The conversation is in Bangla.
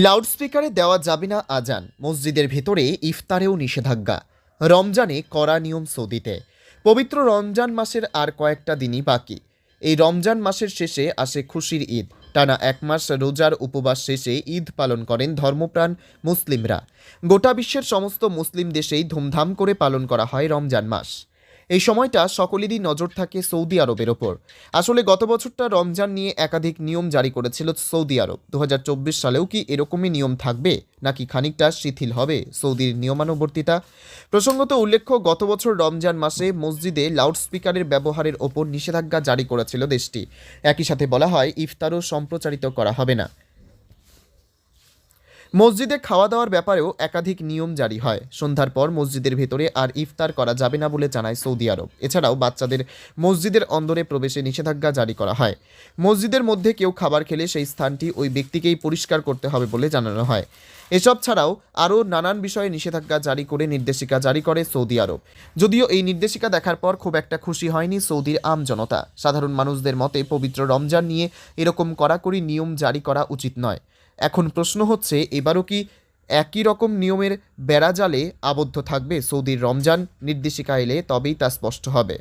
লাউডস্পিকারে দেওয়া যাবে না আজান। মসজিদের ভেতরে ইফতারেও নিষেধাজ্ঞা। রমজানে কড়া নিয়ম সৌদিতে। পবিত্র রমজান মাসের আর কয়েকটা দিনই বাকি। এই রমজান মাসের শেষে আসে খুশির ঈদ। টানা এক মাস রোজার উপবাস শেষে ঈদ পালন করেন ধর্মপ্রাণ মুসলিমরা। গোটা বিশ্বের সমস্ত মুসলিম দেশেই ধুমধাম করে পালন করা হয় রমজান মাস। এই সময়টা সকলেরই নজর থাকে সৌদি আরবের ওপর। আসলে গত বছরটা রমজান নিয়ে একাধিক নিয়ম জারি করেছিল সৌদি আরব। দু হাজার চব্বিশ সালেও কি এরকমই নিয়ম থাকবে, নাকি খানিকটা শিথিল হবে সৌদির নিয়মানুবর্তিতা? প্রসঙ্গত উল্লেখ্য, গত বছর রমজান মাসে মসজিদে লাউডস্পিকারের ব্যবহারের ওপর নিষেধাজ্ঞা জারি করেছিল দেশটি। একই সাথে বলা হয়, ইফতারও সম্প্রচারিত করা হবে না। মসজিদে খাওয়া দাওয়ার ব্যাপারেও একাধিক নিয়ম জারি হয়। সন্ধ্যার পর মসজিদের ভেতরে আর ইফতার করা যাবে না বলে জানায় সৌদি আরব। এছাড়াও বাচ্চাদের মসজিদের অন্দরে প্রবেশে নিষেধাজ্ঞা জারি করা হয়। মসজিদের মধ্যে কেউ খাবার খেলে সেই স্থানটি ওই ব্যক্তিকেই পরিষ্কার করতে হবে বলে জানানো হয়। এসব ছাড়াও আরও নানান বিষয়ে নিষেধাজ্ঞা জারি করে নির্দেশিকা জারি করে সৌদি আরব। যদিও এই নির্দেশিকা দেখার পর খুব একটা খুশি হয়নি সৌদির আম জনতা। সাধারণ মানুষদের মতে পবিত্র রমজান নিয়ে এরকম কড়াকড়ি নিয়ম জারি করা উচিত নয়। এখন প্রশ্ন হচ্ছে, এবারও কি একই রকম নিয়মের বেড়াজালে আবদ্ধ থাকবে সৌদির রমজান নির্দেশিকা এলে তবেই তা স্পষ্ট হবে।